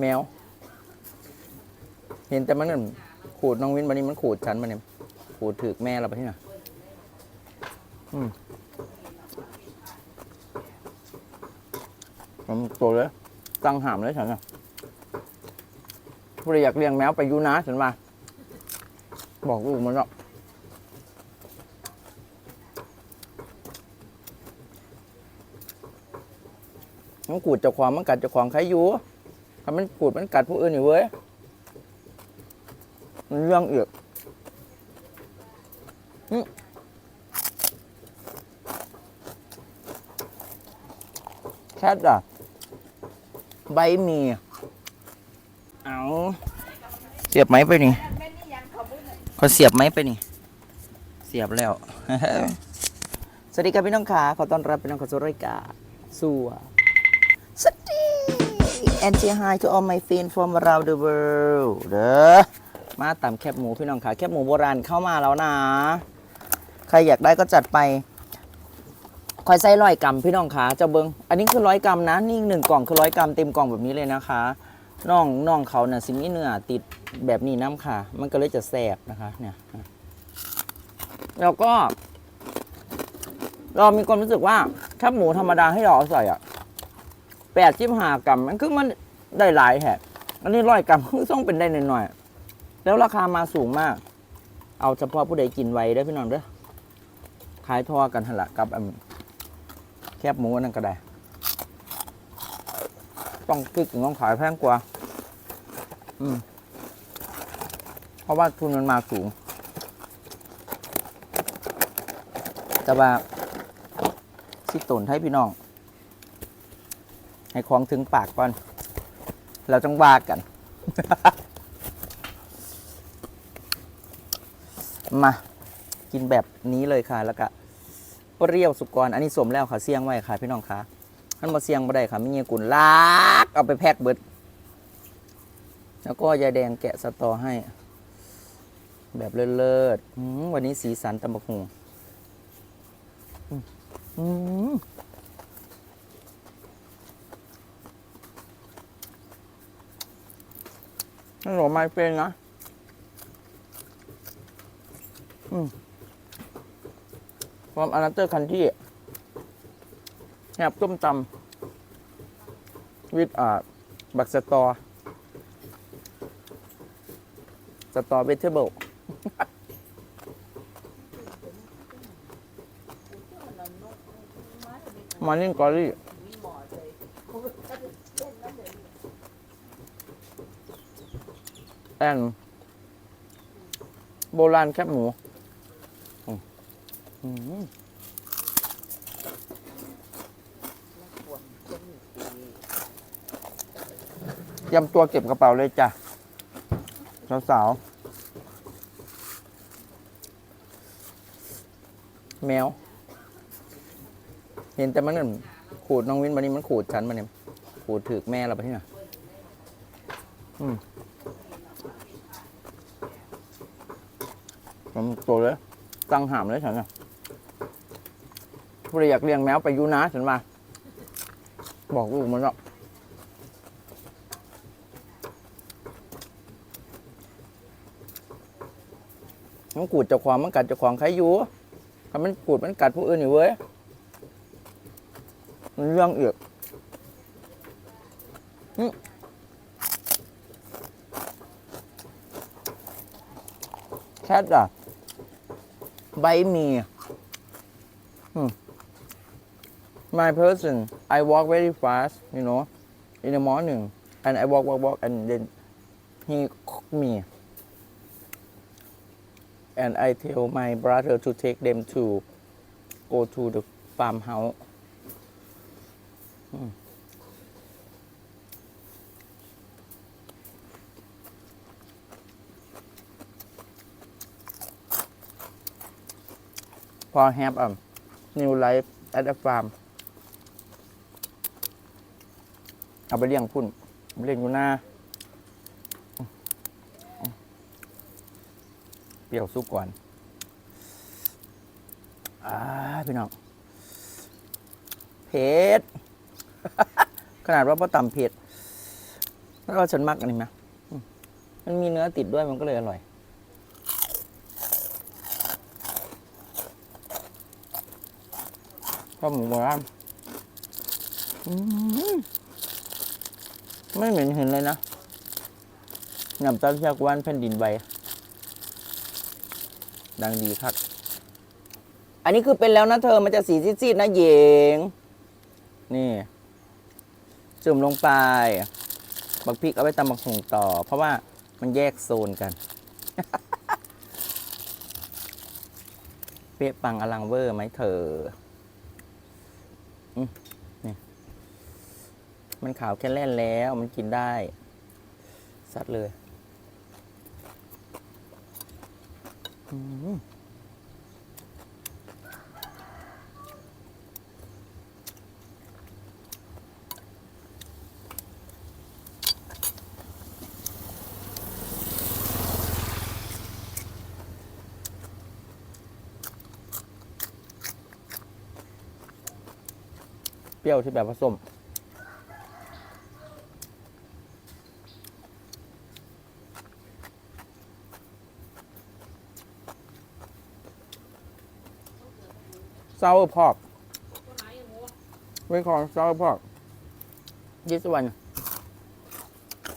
แมว เห็นแต่มันนั่นขูดน้องวินวันนี้มันขูดฉันมาเนี่ยขูดถือแม่เราไปที่ไหนอืมผมตัวเลยตั้งหามเลยฉันอะผู้ใดอยากเลี้ยงแมวไปยูนะฉันมา บอกลูกมันหรอกมันขูดเจ้าของมันกัดเจ้าของใครอยู่ ถ้ามันขูดมันกัดผู้อื่นอยู่เว้ย มันเรื่องอีกอืมแคทอะใบมี เอาเสียบไหมไปนี่เขาเสียบไหมไปนี่ เสียบแล้ว สวัสดีครับพี่น้องขาขอต้อนรับพี่น้องเข้าสู่รายการสัวสวัสดี and say hi to all my friends from around the world เด้อมาตามแคบหมูพี่น้องขาแคบหมูโบราณเข้ามาแล้วนะ ใครอยากได้ก็จัดไปคอยใส่ร้อยกรัมพี่น้องขาเจ้าเบิงอันนี้คือร้อยกรัมนะ นี่หนึ่งกล่องคือร้อยกรัมเต็มกล่องแบบนี้เลยนะคะน่องน่องเขาเนี่ยสิมีเนื้อติดแบบนี้น้ำค่ะ มันก็เลยจะแสบนะคะเนี่ยแล้วก็ เรามีความรู้สึกว่าแคบหมูธรรมดาให้เราเอาใส่อะ แปดชิบหากรัมมันคือมันได้หลายแหะอันนี้ร้อยกรัมคือต้องเป็นได้หน่อยๆแล้วราคามาสูงมาก เอาเฉพาะผู้ใดกินไว้ได้พี่น้องเด้อขายทอกันหละกับแคบหมูนั่นก็ได้ ต้องคิดถึงต้องขายแพงกว่า อืมเพราะว่าทุนมันมาสูง แต่ว่าสิตนให้พี่น้อง ให้ของถึงปากก่อน เราต้องว่ากัน มา กินแบบนี้เลยค่ะ แล้วก็เปรี้ยวสุกรอันนี้สมแล้วค่ะเสี่ยงไว้ค่ะ พี่น้องค่ะท่านมาเสี่ยงไม่ได้ค่ะไม่เงี้ยกุนลากเอาไปแพ็คเบิด แล้วก็ยาแดงแกะสตอให้ แบบเลิศๆวันนี้สีสันตำบักหงอืม อืมนี่หรอไม่เป็นนะ from another country แอบต้มตำ with อ่า บักสตอ สตอเวทเทเบิลมอร์นิ่งกอรี่ แอนโบราณแคบหมูยำตัวเก็บกระเป๋าเลยจ้ะ สาวๆ แมว เห็นแต่มันนั่นขูดน้องวินวันนี้มันขูดฉันมาเนี่ยขูดถือแม่เราไปที่ไหนอืม ผมตัวเลยตั้งหามเลยฉันอะผู้ใดอยากเลี้ยงแมวไปยูนะฉันมา บอกลูกมันหรอกมันขูดเจ้าของมันกัดเจ้าของใครอยู่ถ้ามันขูดมันกัดผู้อื่นอยู่เว้ยมันเรื่องอีกอืมแคทอะ ใบมี hmm. my person I walk very fast you know in the morning and I walk walk walk and then he cook me and I tell my brother to take them to go to the farmhouse อืม for have a new life at a farm เอาไปเลี้ยงพุ่นเลี้ยงอยู่หน้าเปรี้ยวสุกก่อนอ่าพี่น้องเผ็ด ขนาดว่าพ่อต่ำเผ็ด แล้วก็ฉันมักอันนี้นะ มันมีเนื้อติดด้วยมันก็เลยอร่อย ข้าวหมูโบราณอืมไม่เหม็นเห็นเลยนะหนำต้นจากวันแผ่นดินไหวดังดีครับ อันนี้คือเป็นแล้วนะเธอมันจะสีซีดๆนะเยง นี่จุ่มลงไป บักพริกเอาไปตำบักหุงต่อ เพราะว่ามันแยกโซนกัน เป๊ะปังอลังเวอร์ไหมเธอ อืมนี่ มันขาวแค่เล่นแล้วมันกินได้ สัดเลยเปรี้ยวที่แบบผสม ซาวพอกเวนคอนซาวพอกยิสวัน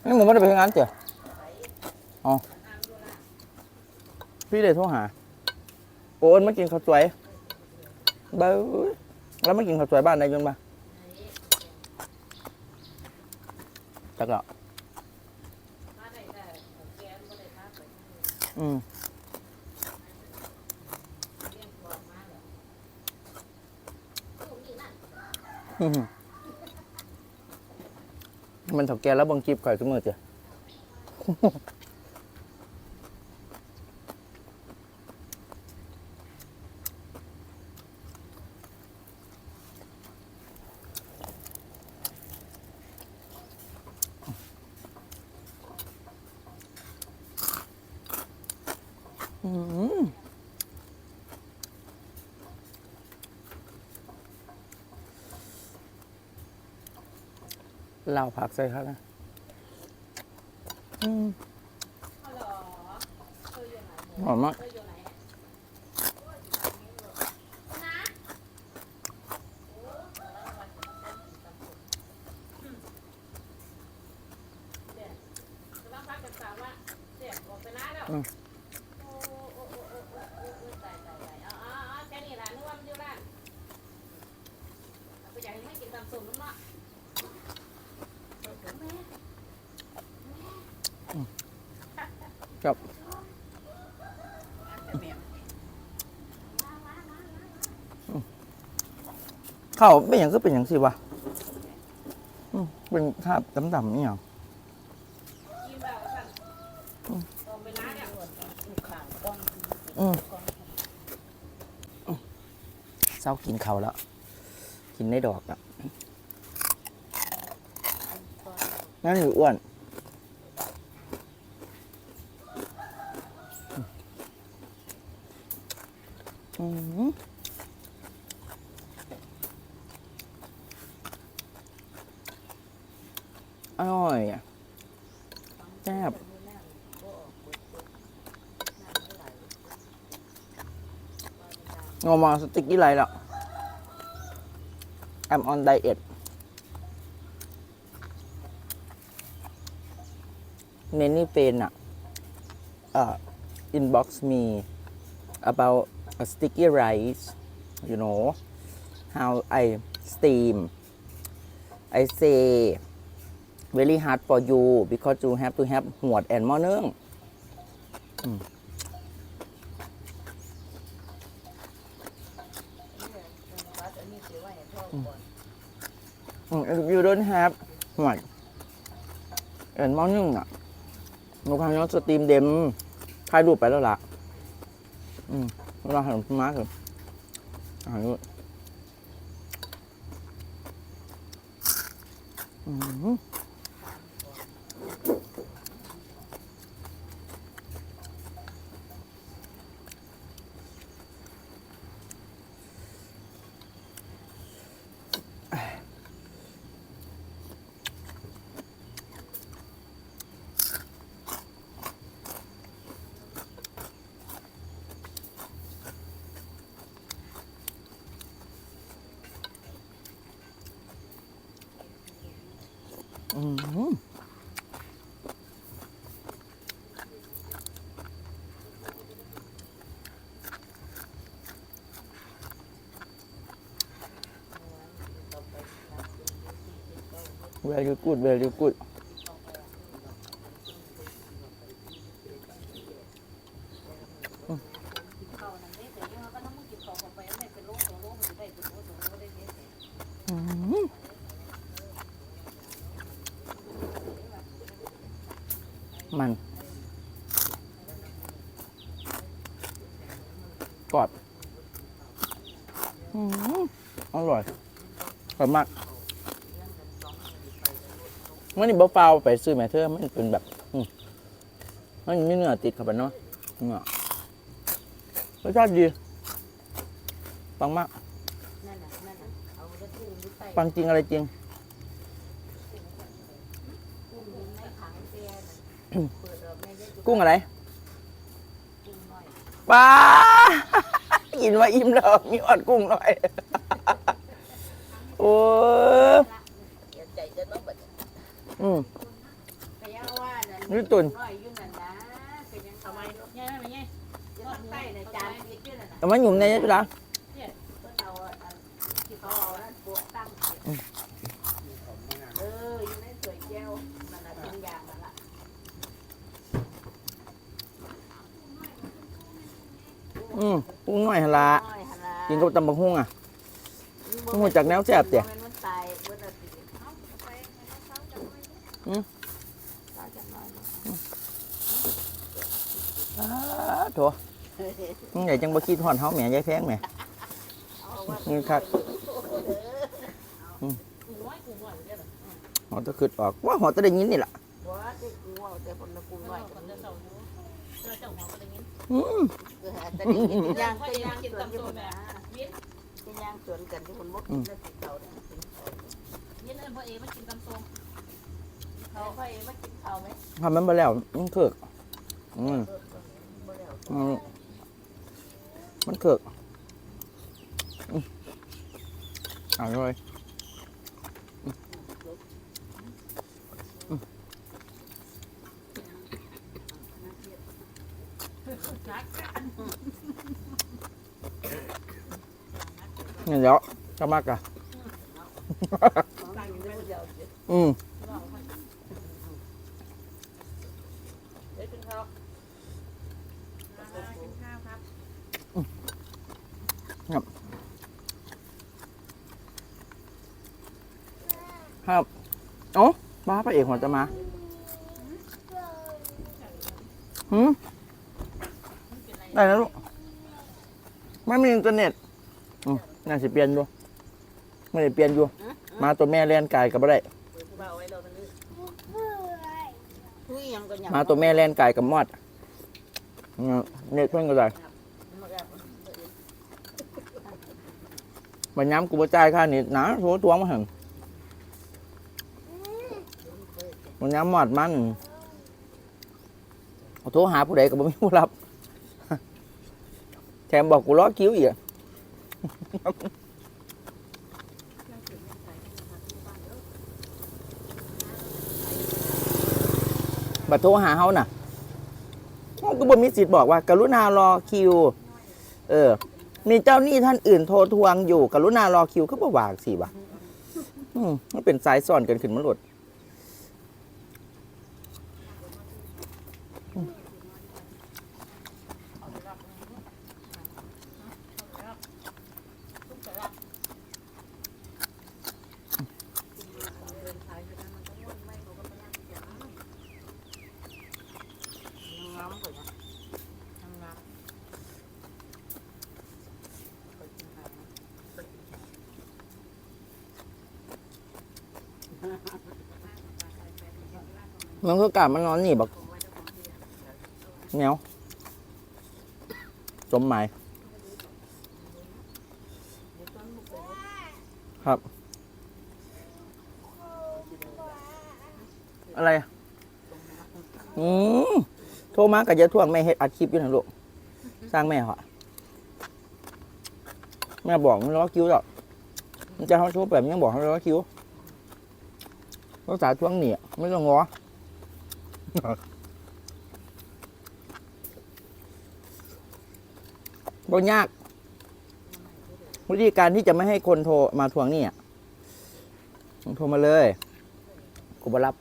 นี่มึงไม่ได้ไปงานเจ้ะอ๋อ พี่เลยโทรหา โอนมากินข้าวสวยเบ้อแล้วมากินข้าวสวยบ้านได้ยังปะจักอะอืม มันถกแกแล้วบังจีบข่อยเสมอเจ้ะ อืม เหล่าผักใส่ครับนะอืมหอมมาก ครับข้าวเป็นอย่างก็เป็นอย่างสิวะเป็นคาบดำๆนี่หรออืมอืมเศร้ากินเขาวแล้ว กินได้ดอกอะ นั่นอยู่อ้วน อืมอร่อยแซ่บงอมาสติกกี้ไรล่ะ I'm on diet many pain อ่ะ uh, inbox me about a sticky rice you know how I steam I say very hard for you because you have to have หวด and หม้อนึ่งอืมอืม if you don't have หวด and หม้อนึ่งอ่ะ เราพาน้องสตรีมเดมถ่ายรูปไปแล้วล่ะ อืมเราหันมาเถอะหันด้อืม อืมเวลีกูดเวลีกูด มันกรอบอื้อหืออร่อย อร่อยมากมันนี่เบาเปล่าไปซื้อแม่เธอมันเป็นแบบอืมมันมีเนื้อติดเข้าไปเนาะเนื้อรสชาติดีปังมากนั่นน่ะนั่นน่ะเอาแล้วกุ้งอยู่ใต้ปังจริงอะไรจริงกุ้งอยู่ในถังเตียน่ะเปิดออกแม่ได้ดูกุ้งอะไรกุ้งน้อยปลากินว่าอิ่มแล้วมีอดกุ้งหน่อย โอ้ยเดี๋ยวใจจะต้องแบบอืมพยาว่านั่นนี่ตุ่นน้อยอยู่นั่นนะเป็นยังทำไมลูกไงไม่ไงจะต้องใต้ในจานปิดอยู่นั่นน่ะเอามาหยุ่มในนี้จุฬาเพื่อเอาอันที่เขาเอานั่นปวกตั้งเอออยู่ในสวยแก้วนั่นน่ะเป็นอย่างนั่นล่ะอืมกุ้งหน่อยหนละน้อยหั่นล่ะกินกับตำบักหุ่งอะ กุ้งมาจากแนวแซ่บเตี่ยมันตายเบิดละสิเอาไปให้เขาเช้าจังหน่อยอืมเช้าจังหน่อยอ้าโถมึงใหญ่จังบ่คิดหอนเฮาแหม่ยายแพงแหม่เอาว่านี่ครับกูน้อยกูน้อยเด้อหอตะขึ้นออกว่าหอตะได้ยินนี่ล่ะว่าแต่กูว่าแต่คนละกูกูน้น้ออยยคนจะเศร้าอยู่เจอเจ้าหัวก็ได้ยินอืมเออแต่นี่กิน ย่างพก็ยายาย่ามงกินสวนตำที่โซคนแบนะบวินกินย่างสวนกันที่คนบ่กินแล้วติดเตาเนี่ยวินเอิ้นพ่อเอมากินตำโซเขาค่อยมากินข้าวไหมทำมันไปแล้วมันเคิกอืม บ่แล้วอืมมันเคิกอืมอร่อย นี่เดี๋ยวจะมากอะตั้งอยู่ในเดียวอืมเดี๋ยวกินข้าวกินข้าวครับครับโอ้มาพระเอกหัวจะมาหืมได้แล้วลูก ไม่มีอินเทอร์เน็ตอืม น่าจะเปลี่ยนอยู่ไม่ได้เปลี่ยนอยู่ มาตัวแม่เล่นกายกับอะไรเปิดเบาไว้เราทั้งนี้ทุยยังก็ยังมาตัวแม่เล่นกายกับมอดอืมเน็ตเพิ่นก็ได้บัญย้ำกูบ่จ่ายค่าเน็ตนะโทรทวงมาหันบัญย้ำมอดมันเอาโทรหาผู้ใดก็บ่มีผู้รับ แถมบอกกูล้อคิ้วอีก บัดโทรหาเขาน่ะเขาก็บ่มีสิทธิ์บอกว่า กรุณารอคิว เออ มีเจ้าหนี้ท่านอื่นโทรทวงอยู่ กรุณารอคิวก็บ่วางสิวะอืมมันเป็นสายซ่อนกันขึ้นมาหลด มันก็กลับมานอนหนีบอกแนวจมหมายครับ อะไรอืมโทรมากับยายทวงแม่เฮ็ดอัดคลิปอยู่นะลูกสร้างแม่เหรอแม่บอกมันล้อคิ้วหรอกมันจะเขาโชว์แบบนี้ยังบอกเขาล้อคิ้วภาษาช่วงหนีไม่ต้องง้อ บ่ยาก วิธีการที่จะไม่ให้คนโทรมาทวงนี่อะโทรมาเลย กูบรับ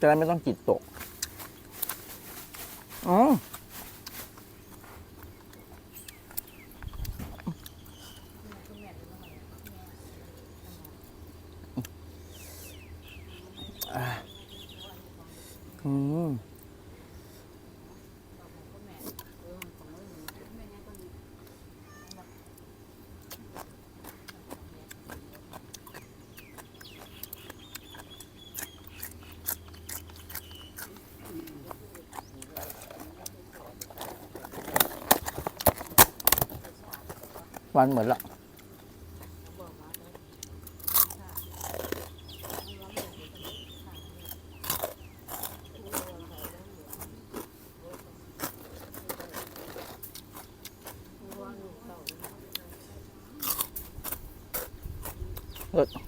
จะได้ไม่ต้องจิตตก อ๋อม วันเหมือนละเออ